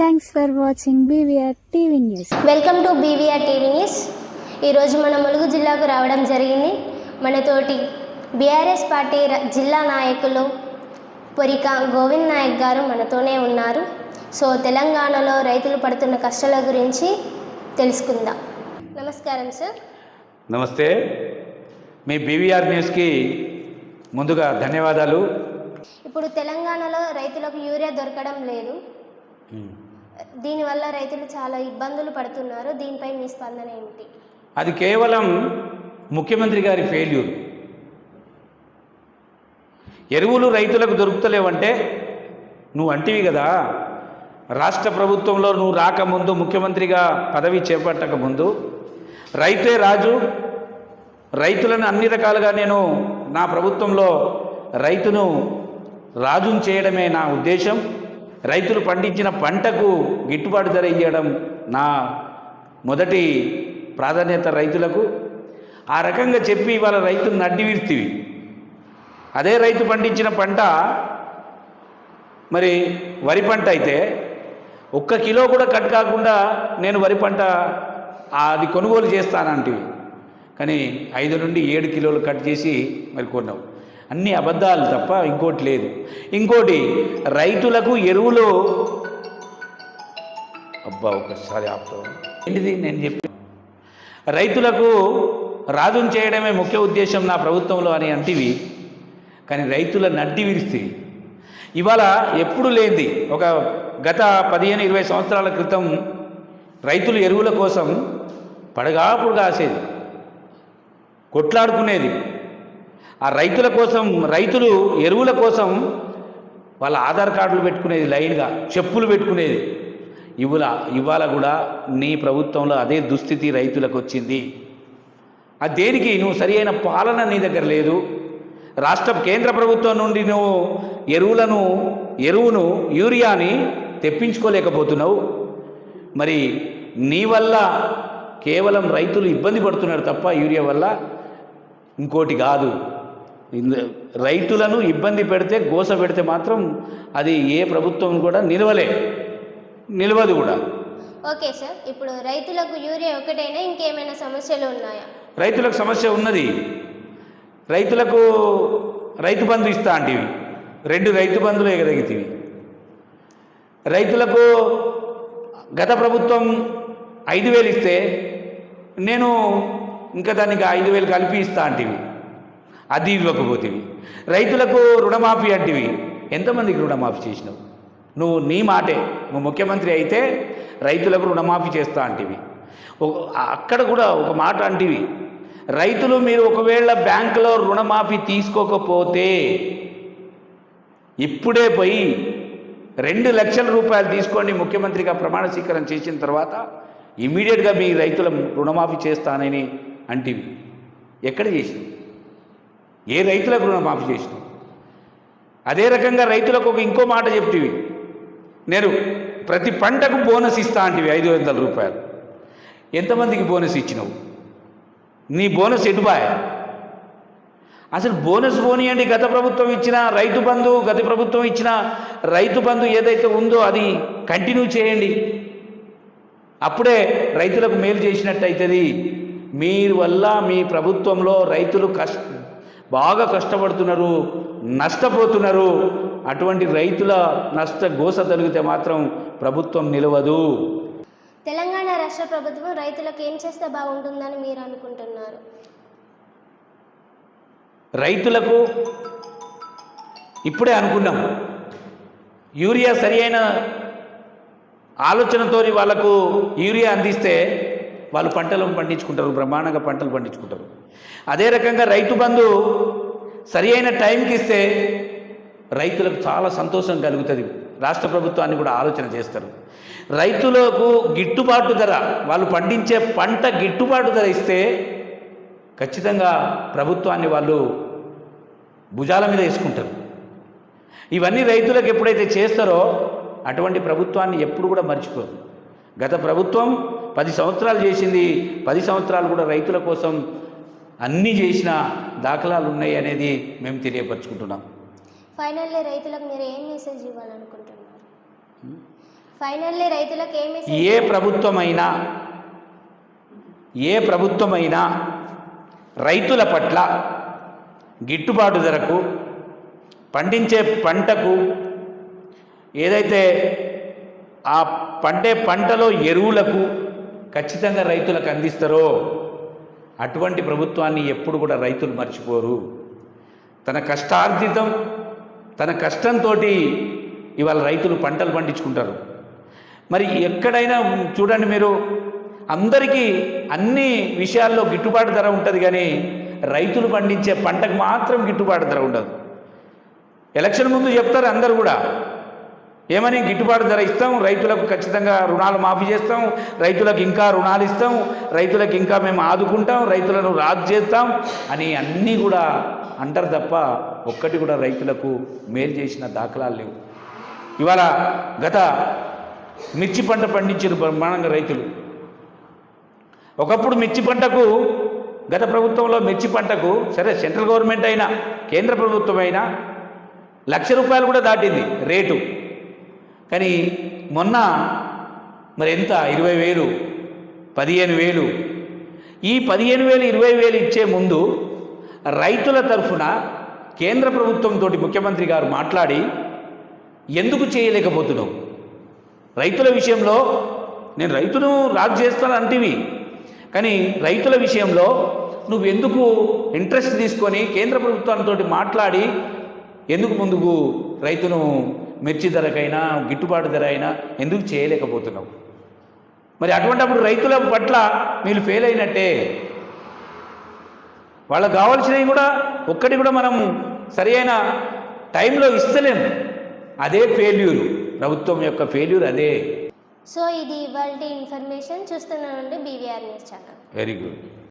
Thanks for watching BVR TV news welcome to BVR TV news ఈరోజు మన ములుగు జిల్లాకు రావడం జరిగింది. మనతోటి బీఆర్ఎస్ పార్టీ జిల్లా నాయకులు పొరిక గోవింద్ నాయక్ గారు మనతోనే ఉన్నారు. సో తెలంగాణలో రైతులు పడుతున్న కష్టాల గురించి తెలుసుకుందాం. నమస్కారం సార్. నమస్తే. మీ బీవీఆర్ న్యూస్కి ముందుగా ధన్యవాదాలు. ఇప్పుడు తెలంగాణలో రైతులకు యూరియా దొరకడం లేదు. దీనివల్ల రైతులు చాలా ఇబ్బందులు పడుతున్నారు. దీనిపై మీ స్పందన ఏమిటి? అది కేవలం ముఖ్యమంత్రి గారి ఫెయిల్యూర్ ఎరువులు రైతులకు దొరుకుతలేవంటే నువ్వు అంటివి కదా. రాష్ట్ర ప్రభుత్వంలో నువ్వు రాకముందు ముఖ్యమంత్రిగా పదవి చేపట్టక ముందు రైతే రాజు రైతులను అన్ని రకాలుగా నేను నా ప్రభుత్వంలో రైతును రాజును చేయడమే నా ఉద్దేశం. రైతులు పండించిన పంటకు గిట్టుబాటు ధర ఇవ్వడం నా మొదటి ప్రాధాన్యత రైతులకు. ఆ రకంగా చెప్పి ఇవాళ రైతులు నడ్డివిర్తివి అదే రైతు పండించిన పంట మరి వరి పంట అయితే ఒక్క కిలో కూడా కట్ కాకుండా నేను వరి పంట అది కొనుగోలు చేస్తానంటివి. కానీ ఐదు నుండి ఏడు కిలోలు కట్ చేసి మరి కొన్నావు. అన్ని అబద్ధాలు తప్ప ఇంకోటి లేదు. ఇంకోటి రైతులకు ఎరువులు. అబ్బా ఒకసారి ఆపుతావు? ఏంటిది? నేను చెప్పి రైతులకు రాజును చేయడమే ముఖ్య ఉద్దేశం నా ప్రభుత్వంలో అని అంటివి. కానీ రైతుల నడ్డి విరిస్తే. ఇవాళ ఎప్పుడు లేనిది. ఒక గత పదిహేను ఇరవై సంవత్సరాల క్రితం రైతులు ఎరువుల కోసం పడగాపుడు కాసేది కొట్లాడుకునేది. ఆ రైతుల కోసం రైతులు ఎరువుల కోసం వాళ్ళ ఆధార్ కార్డులు పెట్టుకునేది లైన్గా చెప్పులు పెట్టుకునేది. ఇవాళ ఇవాళ కూడా నీ ప్రభుత్వంలో అదే దుస్థితి రైతులకు వచ్చింది. అది దేనికి నువ్వు సరి అయిన పాలన నీ దగ్గర లేదు. రాష్ట్ర కేంద్ర ప్రభుత్వం నుండి నువ్వు ఎరువులను ఎరువును యూరియాని తెప్పించుకోలేకపోతున్నావు. మరి నీ వల్ల కేవలం రైతులు ఇబ్బంది పడుతున్నారు తప్ప యూరియా వల్ల ఇంకోటి కాదు. రైతులను ఇబ్బంది పెడితే గోస పెడితే మాత్రం అది ఏ ప్రభుత్వం కూడా నిలవలే. నిలవదు కూడా. Okay sir. ఇప్పుడు రైతులకు యూరియా ఒకటైనా ఇంకేమైనా సమస్యలు ఉన్నాయా? రైతులకు సమస్య ఉన్నది. రైతులకు రైతు బంధు ఇస్తా అంటివి. రెండు రైతు బంధులు ఎగదగితివి రైతులకు గత ప్రభుత్వం ఐదు వేలు ఇస్తే నేను ఇంకా దానికి ఐదు వేలు కలిపి ఇస్తా అంటివి. అది ఇవ్వకపోతేవి. రైతులకు రుణమాఫీ అంటివి. ఎంతమందికి రుణమాఫీ చేసినావు? నువ్వు నీ మాటే. నువ్వు ముఖ్యమంత్రి అయితే రైతులకు రుణమాఫీ చేస్తా అంటివి. అక్కడ కూడా ఒక మాట అంటివి. రైతులు మీరు ఒకవేళ బ్యాంకులో రుణమాఫీ తీసుకోకపోతే ఇప్పుడే పోయి రెండు లక్షల రూపాయలు తీసుకోండి ముఖ్యమంత్రిగా ప్రమాణ స్వీకారం చేసిన తర్వాత ఇమీడియట్గా మీ రైతుల రుణమాఫీ చేస్తానని అంటివి. ఎక్కడ చేసినావు? ఏ రైతులకు రుణమాఫీ చేసినావు? అదే రకంగా రైతులకు ఒక ఇంకో మాట చెప్తివి. నేను ప్రతి పంటకు బోనస్ ఇస్తా అంటివి ఐదు వందల రూపాయలు. ఎంతమందికి బోనస్ ఇచ్చినావు? నీ బోనస్ ఎటుబాయ అసలు బోనస్ పోనీయండి గత ప్రభుత్వం ఇచ్చిన రైతు బంధు గత ప్రభుత్వం ఇచ్చిన రైతు బంధు ఏదైతే ఉందో అది కంటిన్యూ చేయండి. అప్పుడే రైతులకు మేలు చేసినట్టు అవుతుంది మీరు వల్ల మీ ప్రభుత్వంలో రైతులు కష్ట బాగా కష్టపడుతున్నారు నష్టపోతున్నారు. అటువంటి రైతుల నష్ట గోస తొలగితే మాత్రం ప్రభుత్వం నిలవదు. తెలంగాణ రాష్ట్ర ప్రభుత్వం రైతులకు ఏం చేస్తే బాగుంటుందని మీరు అనుకుంటున్నారు? రైతులకు ఇప్పుడే అనుకున్నాం. యూరియా సరి అయిన ఆలోచనతో వాళ్ళకు యూరియా అందిస్తే వాళ్ళు పంటలను పండించుకుంటారు బ్రహ్మాండంగా పంటలు పండించుకుంటారు. అదే రకంగా రైతు బంధు సరి అయిన టైంకి ఇస్తే రైతులకు చాలా సంతోషం కలుగుతుంది. రాష్ట్ర ప్రభుత్వాన్ని కూడా ఆలోచన చేస్తారు. రైతులకు గిట్టుబాటు ధర వాళ్ళు పండించే పంట గిట్టుబాటు ధర ఇస్తే ఖచ్చితంగా ప్రభుత్వాన్ని వాళ్ళు భుజాల మీద వేసుకుంటారు. ఇవన్నీ రైతులకు ఎప్పుడైతే చేస్తారో అటువంటి ప్రభుత్వాన్ని ఎప్పుడు కూడా మర్చిపోరు. గత ప్రభుత్వం పది సంవత్సరాలు చేసింది పది సంవత్సరాలు కూడా రైతుల కోసం అన్నీ చేసిన దాఖలాలు ఉన్నాయి అనేది మేము తెలియపరుచుకుంటున్నాం. ఫైనల్లీ రైతులకు మీరు ఏం మెసేజ్ ఇవ్వాలనుకుంటున్నారు? ఫైనల్లీ రైతులకు ఏమి ఏ ప్రభుత్వమైనా ఏ ప్రభుత్వమైనా రైతుల పట్ల గిట్టుబాటు ధరకు పండించే పంటకు ఏదైతే ఆ పండే పంటలో ఎరువులకు ఖచ్చితంగా రైతులకు అందిస్తారో అటువంటి ప్రభుత్వాన్ని ఎప్పుడు కూడా రైతులు మర్చిపోరు. తన కష్టార్జితం తన కష్టంతో ఇవాళ రైతులు పంటలు పండించుకుంటారు. మరి ఎక్కడైనా చూడండి మీరు అందరికీ అన్ని విషయాల్లో గిట్టుబాటు ధర ఉంటుంది కానీ రైతులు పండించే పంటకు మాత్రం గిట్టుబాటు ధర ఉండదు. ఎలక్షన్ ముందు చెప్తారు అందరు కూడా ఏమని గిట్టుబాటు ధర ఇస్తాం? రైతులకు ఖచ్చితంగా రుణాలు మాఫీ చేస్తాం. రైతులకు ఇంకా రుణాలు ఇస్తాం. రైతులకు ఇంకా మేము ఆదుకుంటాం. రైతులను రాజు చేస్తాం అని అన్నీ కూడా అంటారు తప్ప ఒక్కటి కూడా రైతులకు మేలు చేసిన దాఖలాలు లేవు. ఇవాళ గత మిర్చి పంట పండించిన బ్రహ్మాండంగా రైతులు. ఒకప్పుడు మిర్చి పంటకు గత ప్రభుత్వంలో మిర్చి పంటకు సరే సెంట్రల్ గవర్నమెంట్ అయినా కేంద్ర ప్రభుత్వం అయినా లక్ష రూపాయలు కూడా దాటింది రేటు. కానీ మొన్న మరి ఎంత? ఇరవై వేలు పదిహేను వేలు. ఈ పదిహేను వేలు ఇరవై వేలు ఇచ్చే ముందు రైతుల తరఫున కేంద్ర ప్రభుత్వంతో ముఖ్యమంత్రి గారు మాట్లాడి ఎందుకు చేయలేకపోతున్నావు? రైతుల విషయంలో నేను రైతును రాజు చేస్తాను అంటివి. కానీ రైతుల విషయంలో నువ్వు ఎందుకు ఇంట్రెస్ట్ తీసుకొని కేంద్ర ప్రభుత్వంతో మాట్లాడి ఎందుకు ముందుకు రైతును మిర్చి ధరకైనా గిట్టుబాటు ధర అయినా ఎందుకు చేయలేకపోతున్నావు? మరి అటువంటప్పుడు రైతుల పట్ల మీరు ఫెయిల్ అయినట్టే. వాళ్ళకు కావాల్సినవి కూడా ఒక్కటి కూడా మనం సరి అయిన టైంలో ఇస్తలేము అదే ఫెయిల్యూర్ ప్రభుత్వం యొక్క ఫెయిల్యూర్ అదే. సో ఇది ఇవాళ ఇన్ఫర్మేషన్ చూస్తున్నా నుండి BVR news channel very good